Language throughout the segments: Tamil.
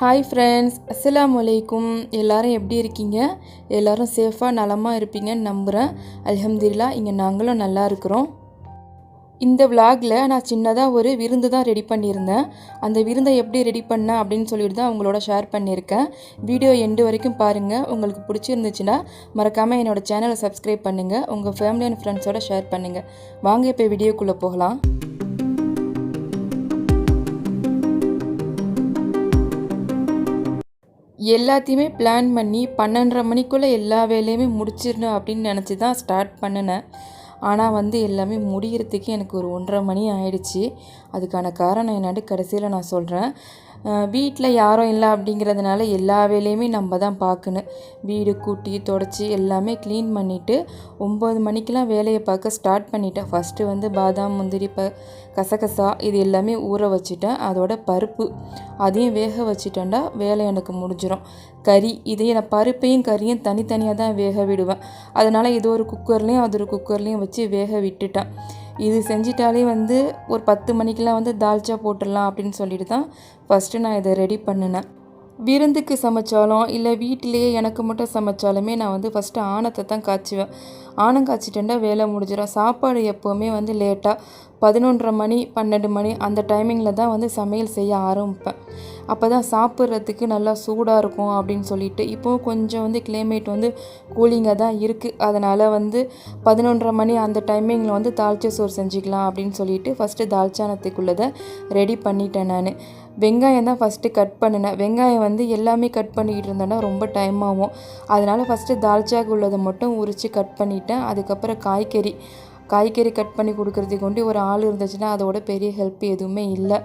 ஹாய் ஃப்ரெண்ட்ஸ் அஸ்லாம் வலைக்கும் எல்லோரும் எப்படி இருக்கீங்க? எல்லோரும் சேஃபாக நலமாக இருப்பீங்கன்னு நம்புகிறேன் அல்ஹம்துலில்லா இங்கே நாங்களும் நல்லா இருக்கிறோம். இந்த விலாகில் நான் சின்னதாக ஒரு விருந்து தான் ரெடி பண்ணியிருந்தேன். அந்த விருந்தை எப்படி ரெடி பண்ணேன் அப்படின்னு சொல்லிட்டு தான் உங்களோட ஷேர் பண்ணியிருக்கேன். வீடியோ எண்டு வரைக்கும் பாருங்கள் உங்களுக்கு பிடிச்சிருந்துச்சுன்னா மறக்காமல் என்னோட சேனலை சப்ஸ்கிரைப் பண்ணுங்கள் உங்கள் ஃபேமிலி அண்ட் ஃப்ரெண்ட்ஸோட ஷேர் பண்ணுங்கள் வாங்க இப்போ வீடியோக்குள்ளே போகலாம். எல்லாத்தையுமே பிளான் பண்ணி பன்னெண்டரை மணிக்குள்ளே எல்லா வேலையுமே முடிச்சிடணும் அப்படின்னு நினச்சி தான் ஸ்டார்ட் பண்ணினேன். ஆனால் வந்து எல்லாமே முடிகிறதுக்கு எனக்கு ஒரு ஒன்றரை மணி ஆயிடுச்சு. அதுக்கான காரணம் என்னட்டு கடைசியில் நான் சொல்கிறேன் வீட்டில் யாரும் இல்லை அப்படிங்கிறதுனால எல்லா வேலையுமே நம்ம தான் பார்க்கணும் வீடு கூட்டி தொடச்சி எல்லாமே க்ளீன் பண்ணிவிட்டு ஒம்பது மணிக்கெலாம் வேலையை பார்க்க ஸ்டார்ட் பண்ணிட்டேன். ஃபஸ்ட்டு வந்து பாதாம் முந்திரி ப கசகசா இது எல்லாமே ஊற வச்சுட்டேன். அதோட பருப்பு அதையும் வேக வச்சுட்டேன்டா வேலை எனக்கு முடிஞ்சிடும் கறி இதையும் நான் பருப்பையும் கறியும் தனித்தனியாக தான் வேக விடுவேன். அதனால் இது ஒரு குக்கர்லேயும் அது ஒரு குக்கர்லேயும் வச்சு வேக விட்டுட்டேன். இது செஞ்சிட்டாலே வந்து ஒரு பத்து மணிக்கெலாம் வந்து தால்ச்சா போட்டுடலாம் அப்படின்னு சொல்லிட்டு தான் ஃபஸ்ட்டு நான் இதை ரெடி பண்ணினேன். விருந்துக்கு சமைச்சாலும் இல்லை வீட்டிலேயே எனக்கு மட்டும் சமைச்சாலுமே நான் வந்து ஃபஸ்ட்டு ஆணத்தை தான் காய்ச்சுவேன். ஆணம் காய்ச்சிட்டேன்டா வேலை முடிஞ்சிடும். சாப்பாடு எப்போவுமே வந்து லேட்டாக பதினொன்றரை மணி பன்னெண்டு மணி அந்த டைமிங்கில் தான் வந்து சமையல் செய்ய ஆரம்பிப்பேன். அப்போ தான் சாப்பிட்றதுக்கு நல்லா சூடாக இருக்கும் அப்படின்னு சொல்லிட்டு இப்போது கொஞ்சம் வந்து கிளைமேட் வந்து கூலிங்காக தான் இருக்குது அதனால் வந்து பதினொன்றரை மணி அந்த டைமிங்கில் வந்து தால்ச்சா சோறு செஞ்சுக்கலாம் அப்படின்னு சொல்லிட்டு ஃபஸ்ட்டு தால்ச்சானத்துக்குள்ளதை ரெடி பண்ணிட்டேன் நான். வெங்காயம் தான் ஃபஸ்ட்டு கட் பண்ணினேன். வெங்காயம் வந்து எல்லாமே கட் பண்ணிக்கிட்டு இருந்தேன்னா ரொம்ப டைம் ஆகும். அதனால் ஃபஸ்ட்டு தால்ச்சாக்கு உள்ளதை மட்டும் உரித்து கட் பண்ணிட்டேன். அதுக்கப்புறம் காய்கறி. காய்கறி கட் பண்ணி கொடுக்குறதுக்கு கொண்டு ஒரு ஆள் இருந்துச்சுன்னா அதோட பெரிய ஹெல்ப் எதுவுமே இல்லை.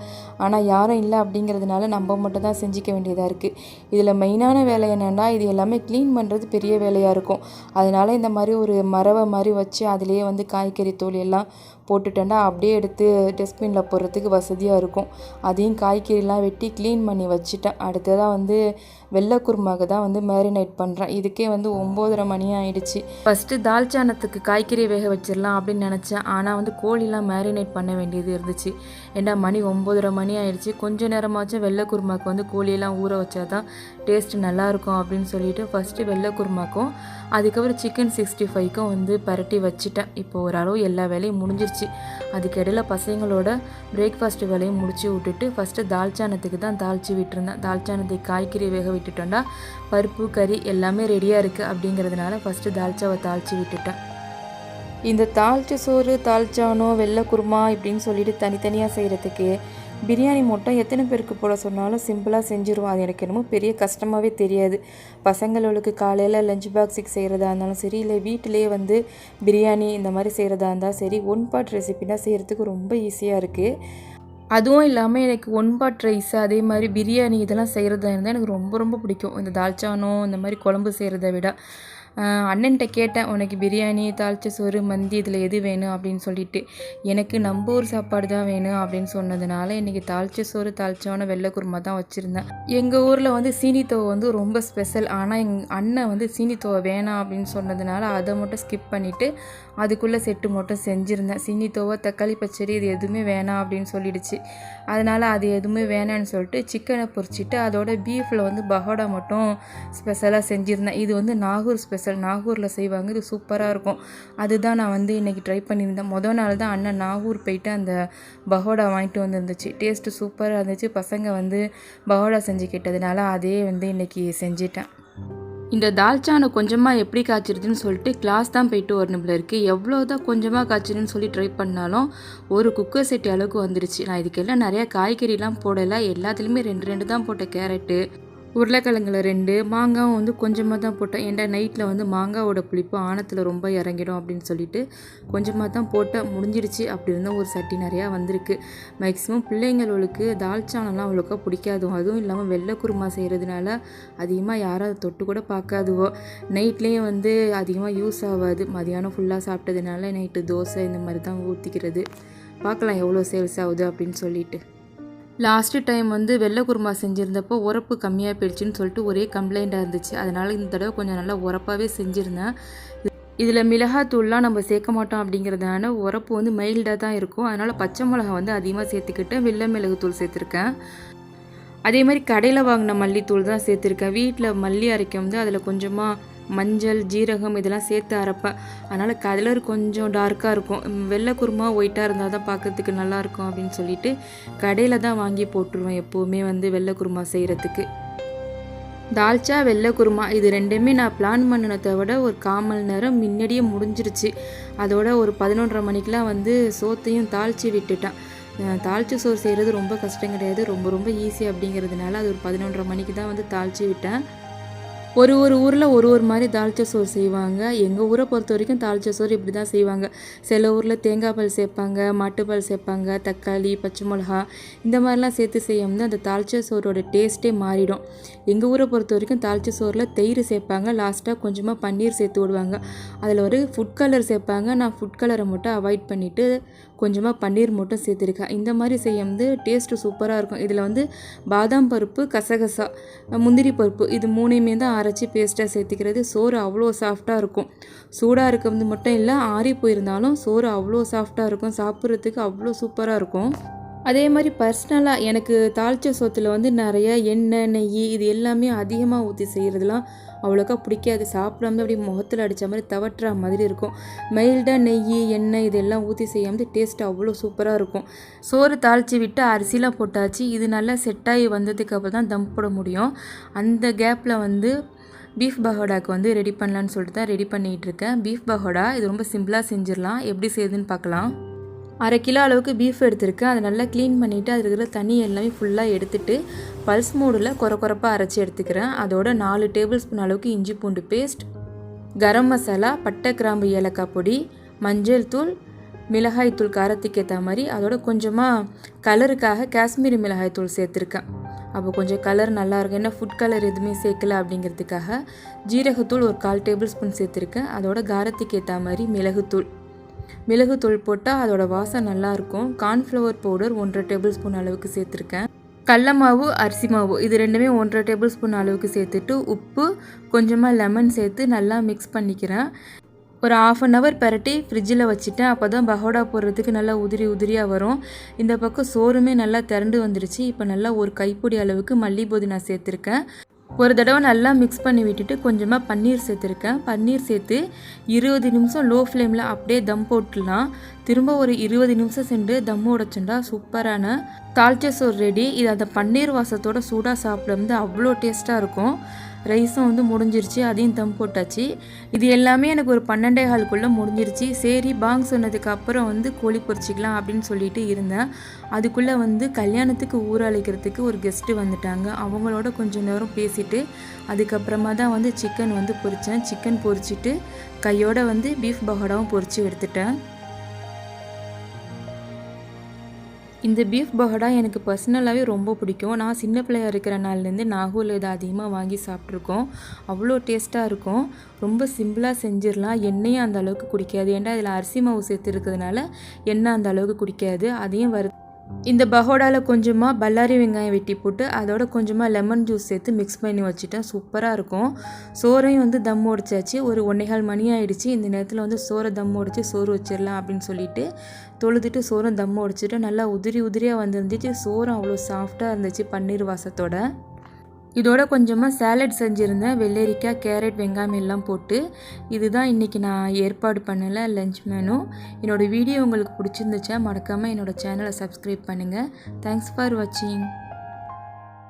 ஆனால் யாரும் இல்லை அப்படிங்கிறதுனால நம்ம மட்டும் தான் செஞ்சிக்க வேண்டியதாக இருக்குது இதில் மெயினான வேலை என்னென்னா இது எல்லாமே க்ளீன் பண்ணுறது பெரிய வேலையாக இருக்கும். அதனால் இந்த மாதிரி ஒரு மரவை மாதிரி வச்சு அதிலேயே வந்து காய்கறி தோல் எல்லாம் போட்டுட்டேன்னா அப்படியே எடுத்து டஸ்ட்பினில் போடுறதுக்கு வசதியாக இருக்கும். அதையும் காய்கறிலாம் வெட்டி க்ளீன் பண்ணி வச்சுட்டேன். அடுத்ததாக வந்து வெள்ளை தான் வந்து மேரினேட் பண்ணுறேன் இதுக்கே வந்து ஒம்போதரை மணி ஆயிடுச்சு. ஃபஸ்ட்டு தால்ச்சானத்துக்கு காய்கறி வேக வச்சிடலாம் அப்படின்னு நினச்சேன். ஆனால் வந்து கோழிலாம் மேரினேட் பண்ண வேண்டியது இருந்துச்சு. ஏன்னா மணி ஒம்போதரை மணி ஆயிடுச்சு. கொஞ்ச நேரமாச்சும் வெள்ளை குருமாவுக்கு வந்து கோழியெல்லாம் ஊற வச்சா தான் டேஸ்ட் நல்லாயிருக்கும் அப்படின்னு சொல்லிட்டு ஃபஸ்ட்டு வெள்ளை குருமாக்கும் அதுக்கப்புறம் சிக்கன் சிக்ஸ்டி ஃபைவ்க்கும் வந்து பரட்டி வச்சுட்டேன். இப்போ ஓரளவு எல்லா வேலையும் முடிஞ்சிருச்சு. அதுக்கிடையில் பசங்களோட பிரேக்ஃபாஸ்ட் வேலையும் முடிச்சு விட்டுட்டு ஃபஸ்ட்டு தால்ச்சானத்துக்கு தான் தாளித்து விட்டுருந்தேன். தால்ச்சானத்துக்கு காய்கறி வேக விட்டுட்டோம்னா பருப்பு கறி எல்லாமே ரெடியாக இருக்குது அப்படிங்கிறதுனால ஃபஸ்ட்டு தால்ச்சாவை தாளித்து விட்டுட்டேன். இந்த தாளிச்ச சோறு தாளிச்சானோ வெள்ளை குருமா இப்படின்னு சொல்லிட்டு தனித்தனியாக செய்கிறதுக்கு பிரியாணி மூட்டை எத்தனை பேருக்கு போட சொன்னாலும் சிம்பிளாக செஞ்சுருவோம் அது எனக்கு என்னமோ பெரிய கஷ்டமாகவே தெரியாது. பசங்களுக்கு காலையில் லஞ்ச் பாக்ஸுக்கு செய்கிறதா இருந்தாலும் சரி இல்லை வீட்டிலேயே வந்து பிரியாணி இந்த மாதிரி செய்கிறதா இருந்தால் சரி ஒன் பாட் ரெசிபினா செய்கிறதுக்கு ரொம்ப ஈஸியாக இருக்குது அதுவும் இல்லாமல் எனக்கு ஒன் பாட் ரைஸ் அதே மாதிரி பிரியாணி இதெல்லாம் செய்கிறதா இருந்தால் எனக்கு ரொம்ப ரொம்ப பிடிக்கும். இந்த தால்ச்சானோ இந்த மாதிரி குழம்பு செய்கிறத விட. அண்ணன்ட்ட கேட்டேன் உனக்கு பிரியாணி தாளிச்ச சோறு மந்தி இதில் எது வேணும்? அப்படின்னு சொல்லிட்டு. எனக்கு நம்ம ஊர் சாப்பாடு தான் வேணும் அப்படின்னு சொன்னதுனால இன்றைக்கி தாளிச்ச சோறு தாளிச்சோன்னு வெள்ளை குருமா தான் வச்சுருந்தேன். எங்கள் ஊரில் வந்து சீனித்தோவை வந்து ரொம்ப ஸ்பெஷல். ஆனால் எங் அண்ணன் வந்து சீனித்தோவை வேணாம் அப்படின்னு சொன்னதுனால அதை மட்டும் ஸ்கிப் பண்ணிவிட்டு அதுக்குள்ளே செட்டு மட்டும் செஞ்சுருந்தேன். சீனித்தோவை தக்காளி பச்சடி இது எதுவுமே வேணாம் அப்படின்னு சொல்லிடுச்சு. அதனால் அது எதுவுமே வேணான்னு சொல்லிட்டு சிக்கனை பொரிச்சிட்டு அதோட பீஃபில் வந்து பகோடா மட்டும் ஸ்பெஷலாக செஞ்சுருந்தேன். இது வந்து நாகூர் ஸ்பெஷல் நாகூரில் செய்வாங்க. இது சூப்பராக இருக்கும். அதுதான் நான் வந்து இன்றைக்கி ட்ரை பண்ணியிருந்தேன். மொதல் நாள் தான் அண்ணன் நாகூர் போயிட்டு அந்த பகோடா வாங்கிட்டு வந்துருந்துச்சு. டேஸ்ட்டு சூப்பராக இருந்துச்சு. பசங்க வந்து பகோடா செஞ்சு கேட்டதுனால அதே வந்து இன்றைக்கி செஞ்சிட்டேன். இந்த தால்ச்சானை கொஞ்சமாக எப்படி காய்ச்சிருதுன்னு சொல்லிட்டு கிளாஸ் தான் போயிட்டு வரணும்ல இருக்குது எவ்வளோ தான் கொஞ்சமாக காய்ச்சிருன்னு சொல்லி ட்ரை பண்ணாலும் ஒரு குக்கர் செட்டி அளவுக்கு வந்துருச்சு. நான் இதுக்கெல்லாம் நிறையா காய்கறிலாம் போடலை. எல்லாத்துலேயுமே ரெண்டு ரெண்டு தான் போட்டேன் கேரட்டு. உருளைக்கிழங்குல ரெண்டு மாங்காவும் வந்து கொஞ்சமாக தான் போட்டேன். ஏன்டா நைட்டில் வந்து மாங்காவோட புளிப்பு ஆணத்தில் ரொம்ப இறங்கிடும் அப்படின்னு சொல்லிட்டு கொஞ்சமாக தான் போட்டேன். முடிஞ்சிடுச்சு. அப்படி இருந்தால் ஒரு சட்டி நிறையா வந்திருக்கு. மேக்ஸிமம் பிள்ளைங்களுக்கு தால்ச்சானெல்லாம் அவ்வளோக்கா பிடிக்காது. அதுவும் இல்லாமல் வெள்ளை குருமா செய்கிறதுனால அதிகமாக யாரும் அதை தொட்டு கூட பார்க்காதுவோ. நைட்லேயும் வந்து அதிகமாக யூஸ் ஆகாது. மதியானம் ஃபுல்லாக சாப்பிட்டதுனால நைட்டு தோசை இந்த மாதிரி தான் ஊற்றிக்கிறது பார்க்கலாம் எவ்வளோ சேல்ஸ் ஆகுது அப்படின்னு சொல்லிட்டு. லாஸ்ட்டு டைம் வந்து வெள்ளை குருமா செஞ்சுருந்தப்போ உரப்பு கம்மியாக போயிடுச்சுன்னு சொல்லிட்டு ஒரே கம்ப்ளைண்ட்டாக இருந்துச்சு. அதனால் இந்த தடவை கொஞ்சம் நல்லா உரப்பாகவே செஞ்சுருந்தேன். இதில் மிளகாத்தூள்லாம் நம்ம சேர்க்க மாட்டோம் அப்படிங்கிறதான உரப்பு வந்து மைல்டாக தான் இருக்கும். அதனால் பச்சை மிளகா வந்து அதிகமாக சேர்த்துக்கிட்டு வெள்ளை மிளகுத்தூள் சேர்த்துருக்கேன். அதே மாதிரி கடையில் வாங்கின மல்லித்தூள் தான் சேர்த்துருக்கேன். வீட்டில் மல்லி அரைக்கும் வந்து அதில் கொஞ்சமாக மஞ்சள் ஜீரகம் இதெல்லாம் சேர்த்து அரைப்பேன். அதனால் கலர் கொஞ்சம் டார்க்காக இருக்கும். வெள்ளை குருமா ஒயிட்டாக இருந்தால் தான் பார்க்கறதுக்கு நல்லாயிருக்கும் அப்படின்னு சொல்லிட்டு கடையில் தான் வாங்கி போட்டுருவேன் எப்போவுமே வந்து வெள்ளை குருமா செய்கிறதுக்கு தால்ச்சா வெள்ளை குருமா இது ரெண்டுமே நான் பிளான் பண்ணினதை விட ஒரு கால் மணி நேரம் முன்னாடியே முடிஞ்சிருச்சு. அதோட ஒரு பதினொன்றரை மணிக்கெலாம் வந்து சோத்தையும் தாளித்து விட்டுட்டேன். தாளித்து சோறு செய்கிறது ரொம்ப கஷ்டம் கிடையாது. ரொம்ப ரொம்ப ஈஸி அப்படிங்கிறதுனால அது ஒரு பதினொன்றரை மணிக்கு தான் வந்து தாளித்து விட்டேன். ஒரு ஒரு ஊரில் ஒரு ஒரு மாதிரி தாளிச்ச சோறு செய்வாங்க. எங்கள் ஊரை பொறுத்த வரைக்கும் தாளிச்ச சோறு இப்படி தான் செய்வாங்க. சில ஊரில் தேங்காய் பால் சேர்ப்பாங்க மாட்டுப்பால் சேர்ப்பாங்க தக்காளி பச்சை மிளகா இந்த மாதிரிலாம் சேர்த்து செய்யும்போது அந்த தாளிச்ச சோறோட டேஸ்ட்டே மாறிடும். எங்கள் ஊரை பொறுத்த வரைக்கும் தாளிச்ச சோறில் தயிர் சேர்ப்பாங்க. லாஸ்ட்டாக கொஞ்சமாக பன்னீர் சேர்த்து விடுவாங்க. அதில் ஒரு ஃபுட் கலர் சேர்ப்பாங்க. நான் ஃபுட் கலரை மட்டும் அவாய்ட் பண்ணிவிட்டு கொஞ்சமாக பன்னீர் மட்டும் சேர்த்துருக்கேன். இந்த மாதிரி செய்யும்போது டேஸ்ட்டு சூப்பராக இருக்கும். இதில் வந்து பாதாம் பருப்பு கசகசா முந்திரி பருப்பு இது மூணையுமே தான் அரைச்சி பேஸ்ட்டாக சேர்த்துக்கிறது. சோறு அவ்வளோ சாஃப்டாக இருக்கும். சூடாக இருக்கிறது மட்டும் இல்லை ஆறி போயிருந்தாலும் சோறு அவ்வளோ சாஃப்டாக இருக்கும். சாப்பிட்றதுக்கு அவ்வளோ சூப்பராக இருக்கும். அதே மாதிரி பர்சனலாக எனக்கு தாளிச்ச சோத்தில் வந்து நிறைய எண்ணெய் நெய் இது எல்லாமே அதிகமாக ஊற்றி செய்கிறதுலாம் அவ்வளோக்கா பிடிக்காது. சாப்பிடாம அப்படியே முகத்தில் அடித்த மாதிரி தவட்டுற மாதிரி இருக்கும். மைல்டாக நெய் எண்ணெய் இதெல்லாம் ஊற்றி செய்யாமல் டேஸ்ட் அவ்வளோ சூப்பராக இருக்கும். சோறு தாளித்து விட்டு அரிசிலாம் போட்டாச்சு. இது நல்லா செட்டாகி வந்ததுக்கு அப்புறம் தான் தம் போட முடியும். அந்த கேப்பில் வந்து பீஃப் பகோடாக்கு வந்து ரெடி பண்ணலான்னு சொல்லிட்டு தான் ரெடி பண்ணிகிட்டு இருக்கேன். பீஃப் பகோடா இது ரொம்ப சிம்பிளாக செஞ்சிடலாம். எப்படி செய்யுதுன்னு பார்க்கலாம். அரை கிலோ அளவுக்கு பீஃப் எடுத்திருக்கேன். அதை நல்லா க்ளீன் பண்ணிவிட்டு அதில் இருக்கிற தண்ணி எல்லாமே ஃபுல்லாக எடுத்துட்டு பல்ஸ் மூடில் குறை குறைப்பாக அரைச்சி எடுத்துக்கிறேன். அதோட நாலு டேபிள் ஸ்பூன் அளவுக்கு இஞ்சி பூண்டு பேஸ்ட் கரம் மசாலா பட்டை கிராம்பு ஏலக்காய் பொடி மஞ்சள் தூள் மிளகாய் தூள் காரத்துக்கு ஏற்ற மாதிரி அதோட கொஞ்சமாக கலருக்காக காஷ்மீரி மிளகாய் தூள் சேர்த்துருக்கேன். அப்போ கொஞ்சம் கலர் நல்லாயிருக்கும் ஏன்னா ஃபுட் கலர் எதுவுமே சேர்க்கல அப்படிங்கிறதுக்காக ஜீரகத்தூள் ஒரு கால் டேபிள் ஸ்பூன் சேர்த்துருக்கேன். அதோட காரத்துக்கு ஏற்ற மாதிரி மிளகுத்தூள். மிளகுத்தூள் போட்டால் அதோட வாசம் நல்லாயிருக்கும். கார்ன்ஃப்ளவர் பவுடர் ஒன்றரை டேபிள் ஸ்பூன் அளவுக்கு சேர்த்துருக்கேன். கடல மாவு அரிசி மாவு இது ரெண்டுமே ஒன்றரை டேபிள் ஸ்பூன் அளவுக்கு சேர்த்துட்டு உப்பு கொஞ்சமாக லெமன் சேர்த்து நல்லா மிக்ஸ் பண்ணிக்கிறேன். ஒரு ஆஃப் அன் ஹவர் பரட்டி ஃப்ரிட்ஜில் வச்சுட்டேன். அப்போ தான் பகோடா போடுறதுக்கு நல்லா உதிரி உதிரியாக வரும். இந்த பக்கம் சோறுமே நல்லா திரண்டு வந்துருச்சு. இப்போ நல்லா ஒரு கைப்பிடி அளவுக்கு மல்லி புதினா சேர்த்துருக்கேன். ஒரு தடவை நல்லா மிக்ஸ் பண்ணி விட்டுட்டு கொஞ்சமாக பன்னீர் சேர்த்துருக்கேன். பன்னீர் சேர்த்து இருபது நிமிஷம் லோ ஃப்ளேமில் அப்படியே தம் போட்டுடலாம். திரும்ப ஒரு இருபது நிமிஷம் சென்று தம் உடைச்சுண்டா சூப்பரான தால்ச்சா சோறு ரெடி இது அந்த பன்னீர் வாசத்தோட சூடாக சாப்பிட வந்து அவ்வளோ டேஸ்ட்டாக இருக்கும். ரைஸும் வந்து முடிஞ்சிருச்சு அதையும் தம் போட்டாச்சு. இது எல்லாமே எனக்கு ஒரு பன்னெண்டே ஹாலுக்குள்ளே முடிஞ்சிருச்சு. சரி பாங் சொன்னதுக்கு அப்புறம் வந்து கோழி பொரிச்சிக்கலாம் அப்படின்னு சொல்லிட்டு இருந்தேன். அதுக்குள்ளே வந்து கல்யாணத்துக்கு ஊரழைக்கிறதுக்கு ஒரு கெஸ்ட்டு வந்துட்டாங்க. அவங்களோட கொஞ்சம் நேரம் பேசிட்டு அதுக்கப்புறமா தான் வந்து சிக்கன் வந்து பொரித்தேன் சிக்கன் பொரிச்சிட்டு கையோடு வந்து பீஃப் பகோடாவும் பொறிச்சு எடுத்துட்டேன். இந்த பீஃப் பகோடா எனக்கு பர்சனலாகவே ரொம்ப பிடிக்கும். நான் சின்ன பிள்ளையா இருக்கிற நாள்லேருந்து நாகூரில் இதை அதிகமாக வாங்கி சாப்பிட்ருக்கோம் அவ்வளோ டேஸ்ட்டாக இருக்கும். ரொம்ப சிம்பிளாக செஞ்சிடலாம். எண்ணெயும் அந்த அளவுக்கு குடிக்காது. ஏன்டா இதில் அரிசி மாவு சேர்த்துருக்கிறதுனால எண்ணெய் அந்த அளவுக்கு குடிக்காது. அதையும் வறு இந்த பகோடாவில் கொஞ்சமாக பல்லாரி வெங்காயம் வெட்டி போட்டு அதோட கொஞ்சமாக லெமன் ஜூஸ் சேர்த்து மிக்ஸ் பண்ணி வச்சுட்டேன் சூப்பராக இருக்கும். சோறையும் வந்து தம் உடைச்சாச்சு. ஒரு ஒன்னேகால் மணி ஆகிடுச்சு இந்த நேரத்தில் வந்து சோறை தம் உடைச்சி சோறு வச்சிடலாம் அப்படின்னு சொல்லிட்டு தொழுதுட்டு சோறும் தம் உடைச்சிட்டு நல்லா உதிரி உதிரியாக வந்துருந்துச்சு. சோறும் அவ்வளோ சாஃப்டாக இருந்துச்சு பன்னீர் வாசத்தோட. இதோட கொஞ்சமாக சேலட் செஞ்சுருந்தேன். வெள்ளரிக்காய் கேரட் வெங்காயம் எல்லாம் போட்டு. இதுதான் இன்றைக்கி நான் ஏற்பாடு பண்ணலை லஞ்ச் மெனு என்னோடய வீடியோ உங்களுக்கு பிடிச்சிருந்துச்சா மறக்காமல் என்னோடய சேனலை சப்ஸ்கிரைப் பண்ணுங்கள் தேங்க்ஸ் ஃபார் வாட்சிங்